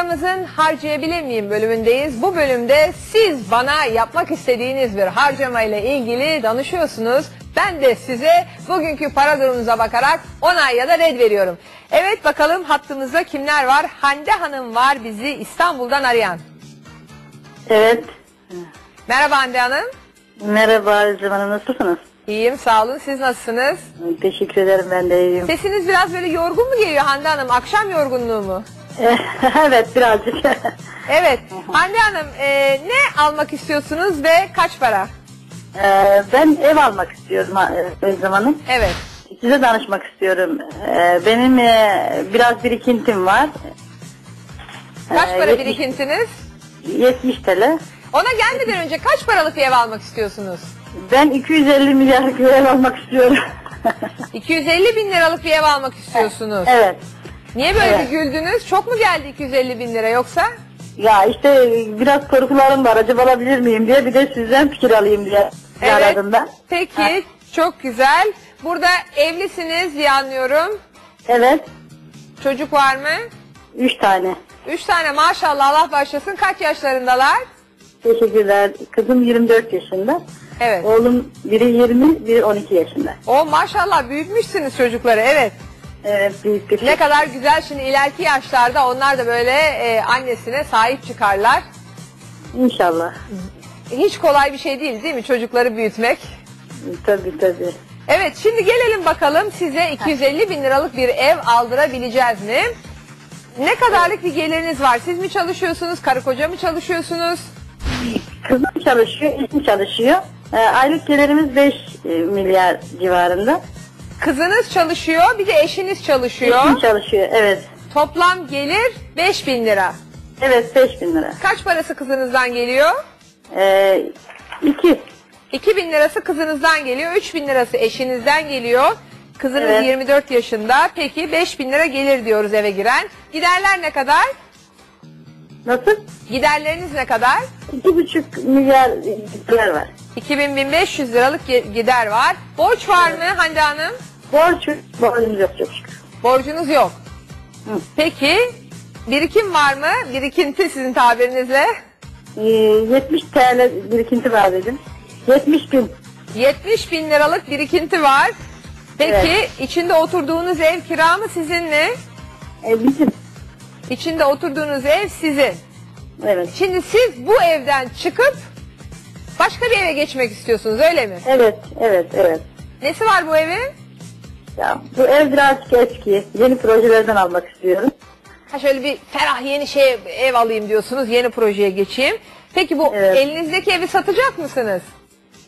Programımızın harcayabilir miyim bölümündeyiz. Bu bölümde siz bana yapmak istediğiniz bir harcama ile ilgili danışıyorsunuz. Ben de size bugünkü para durumunuza bakarak onay ya da red veriyorum. Evet bakalım hattımızda kimler var? Hande Hanım var bizi İstanbul'dan arayan. Evet. Merhaba Hande Hanım. Merhaba Özlem Hanım nasılsınız? İyiyim sağ olun. Siz nasılsınız? Teşekkür ederim ben de iyiyim. Sesiniz biraz böyle yorgun mu geliyor Hande Hanım? Akşam yorgunluğu mu? evet birazcık. Evet. Hande Hanım e, ne almak istiyorsunuz ve kaç para? Ee, ben ev almak istiyorum Özlem Hanım. Evet. Size danışmak istiyorum. Ee, benim e, biraz birikintim var. Kaç Ee, para yetmiş- birikintiniz? 70 TL. Ona gelmeden önce kaç paralık bir ev almak istiyorsunuz? Ben 250 milyarlık bir ev almak istiyorum. 250 bin liralık bir ev almak istiyorsunuz. evet. Niye böyle Evet. bir güldünüz? Çok mu geldi 250 bin lira yoksa? Ya işte biraz korkularım var. Acaba alabilir miyim diye bir de sizden fikir alayım diye aradım ben. Peki Ha. çok güzel. Burada evlisiniz diye anlıyorum. Evet. Çocuk var mı? 3 tane. Üç tane maşallah Allah başlasın. Kaç yaşlarındalar? Teşekkürler. Kızım 24 yaşında. Evet. Oğlum biri 20, biri 12 yaşında. O maşallah büyütmüşsünüz çocukları evet. Evet büyük bir Ne kadar güzel şimdi ileriki yaşlarda onlar da böyle e, annesine sahip çıkarlar. İnşallah. Hiç kolay bir şey değil değil mi çocukları büyütmek? Tabii tabii. Evet şimdi gelelim bakalım size 250 bin liralık bir ev aldırabileceğiz mi? Ne kadarlık bir geliriniz var? Siz mi çalışıyorsunuz? Karı koca mı çalışıyorsunuz? Kızım çalışıyor, eşim çalışıyor. Ee, aylık gelirimiz 5 milyar civarında. Kızınız çalışıyor bir de eşiniz çalışıyor. Eşim çalışıyor, evet. Toplam gelir 5 bin lira. Evet 5 bin lira. Kaç parası kızınızdan geliyor? Ee, iki. 2 bin lirası kızınızdan geliyor. 3 bin lirası eşinizden geliyor. Kızınız Evet. 24 yaşında. Peki 5 bin lira gelir diyoruz eve giren. Giderler ne kadar? Nasıl? Giderleriniz ne kadar? 2,5 milyar lira var. 2000-1500 liralık gider var. Borç var mı Hande Hanım? Borç, borcumuz yok çok şükür. Borcunuz yok. Hı. Peki birikim var mı? Birikinti sizin tabirinizle. Ee, 70 TL birikinti var dedim. 70 bin. 70 bin liralık birikinti var. Peki Evet. içinde oturduğunuz ev kira mı sizin mi? Ee, bizim. İçinde oturduğunuz ev sizin. Evet. Şimdi siz bu evden çıkıp başka bir eve geçmek istiyorsunuz öyle mi? Evet, evet, evet. Nesi var bu evin? Ya bu ev birazcık eski. Yeni projelerden almak istiyorum. Ha şöyle bir ferah yeni şey ev alayım diyorsunuz. Yeni projeye geçeyim. Peki bu Evet. elinizdeki evi satacak mısınız?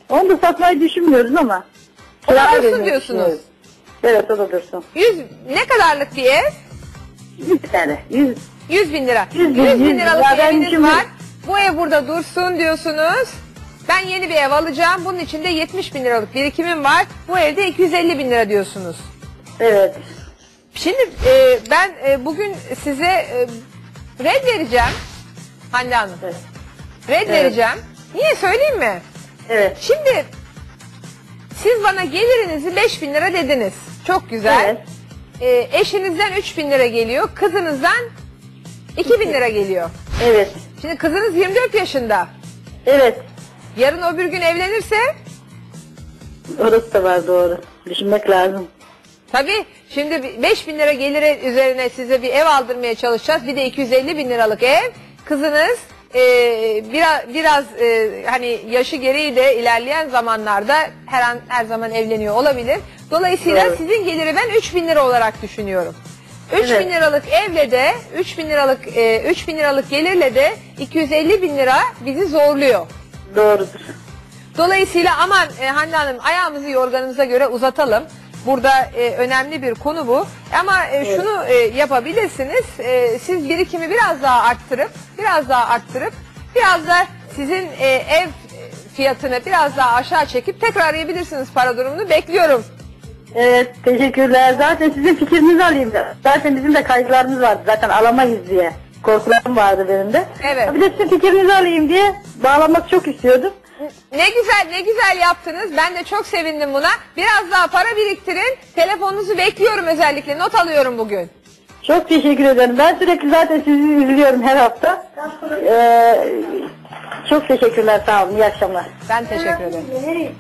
Onu da satmayı düşünmüyoruz ama. O da kiraya dursun vermeyi diyorsunuz. düşünüyoruz. Evet o da dursun. 100 ne kadarlık bir ev? 100 TL. 100. 100 bin lira. 100 bin, 100 bin 100 liralık Ya ben eviniz şimdi- var. Bu ev burada dursun diyorsunuz. Ben yeni bir ev alacağım. Bunun içinde 70 bin liralık birikimim var. Bu evde 250 bin lira diyorsunuz. Evet. Şimdi e, ben e, bugün size e, red vereceğim. Hande Hanım. Evet. Red Evet. vereceğim. Niye söyleyeyim mi? Evet. Şimdi siz bana gelirinizi 5 bin lira dediniz. Çok güzel. Evet. E, eşinizden 3 bin lira geliyor. Kızınızdan 2 bin lira geliyor. Evet. Şimdi kızınız 24 yaşında. Evet. Yarın öbür gün evlenirse Orası da var doğru. Düşünmek lazım. tabii şimdi 5 bin lira geliri üzerine size bir ev aldırmaya çalışacağız. Bir de 250 bin liralık ev. Kızınız e, biraz, biraz e, hani yaşı gereği de ilerleyen zamanlarda her an her zaman evleniyor olabilir. Dolayısıyla Doğru. sizin geliri ben 3 bin lira olarak düşünüyorum. 3 Evet. bin liralık evle de 3 bin liralık e, 3 bin liralık gelirle de 250 bin lira bizi zorluyor. Doğrudur. Dolayısıyla aman e, Hande Hanım ayağımızı yorganımıza göre uzatalım. Burada e, önemli bir konu bu. Ama e, şunu e, yapabilirsiniz. E, siz birikimi biraz daha arttırıp, biraz daha arttırıp, biraz da sizin e, ev fiyatını biraz daha aşağı çekip tekrar arayabilirsiniz para durumunu. Bekliyorum. Evet teşekkürler. Zaten sizin fikrinizi alayım. Zaten bizim de kaygılarımız vardı. Zaten alamayız diye. Korkularım vardı benim de. Evet. Bir de sizin fikrinizi alayım diye bağlamak çok istiyordum. Ne güzel ne güzel yaptınız. Ben de çok sevindim buna. Biraz daha para biriktirin. Telefonunuzu bekliyorum özellikle. Not alıyorum bugün. Çok teşekkür ederim. Ben sürekli zaten sizi izliyorum her hafta. Ee, çok teşekkürler. Sağ olun. İyi akşamlar. Ben teşekkür ederim.